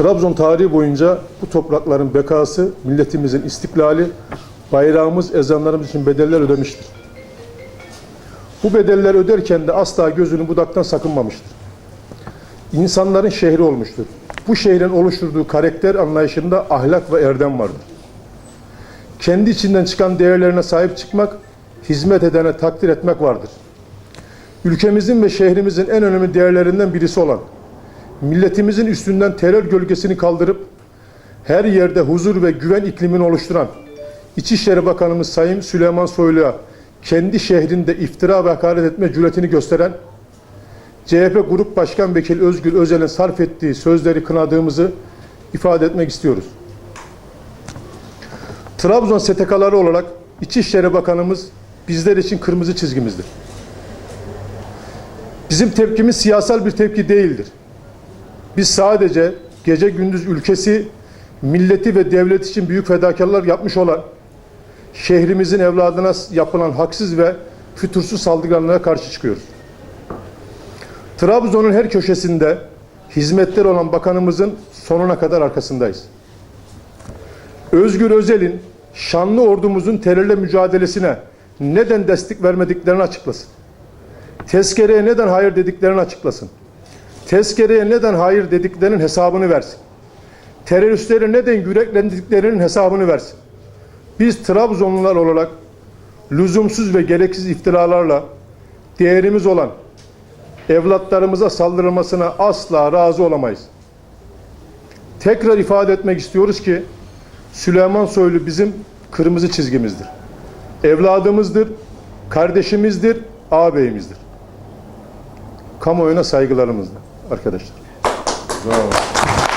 Trabzon tarihi boyunca bu toprakların bekası, milletimizin istiklali, bayrağımız, ezanlarımız için bedeller ödemiştir. Bu bedeller öderken de asla gözünü budaktan sakınmamıştır. İnsanların şehri olmuştur. Bu şehrin oluşturduğu karakter anlayışında ahlak ve erdem vardır. Kendi içinden çıkan değerlerine sahip çıkmak, hizmet edene takdir etmek vardır. Ülkemizin ve şehrimizin en önemli değerlerinden birisi olan milletimizin üstünden terör gölgesini kaldırıp her yerde huzur ve güven iklimini oluşturan İçişleri Bakanımız Sayın Süleyman Soylu'ya kendi şehrinde iftira ve hakaret etme cüretini gösteren CHP Grup Başkan Vekili Özgür Özel'in sarf ettiği sözleri kınadığımızı ifade etmek istiyoruz. Trabzon STK'ları olarak İçişleri Bakanımız bizler için kırmızı çizgimizdir. Bizim tepkimiz siyasal bir tepki değildir. Biz sadece gece gündüz ülkesi, milleti ve devlet için büyük fedakarlar yapmış olan şehrimizin evladına yapılan haksız ve fütursuz saldırılarına karşı çıkıyoruz. Trabzon'un her köşesinde hizmetler olan bakanımızın sonuna kadar arkasındayız. Özgür Özel'in şanlı ordumuzun terörle mücadelesine neden destek vermediklerini açıklasın. Tezkereye neden hayır dediklerini açıklasın. Tezkereye neden hayır dediklerinin hesabını versin. Teröristleri neden yüreklendiklerinin hesabını versin. Biz Trabzonlular olarak lüzumsuz ve gereksiz iftiralarla değerimiz olan evlatlarımıza saldırılmasına asla razı olamayız. Tekrar ifade etmek istiyoruz ki Süleyman Soylu bizim kırmızı çizgimizdir. Evladımızdır, kardeşimizdir, ağabeyimizdir. Kamuoyuna saygılarımızla arkadaşlar. Bravo.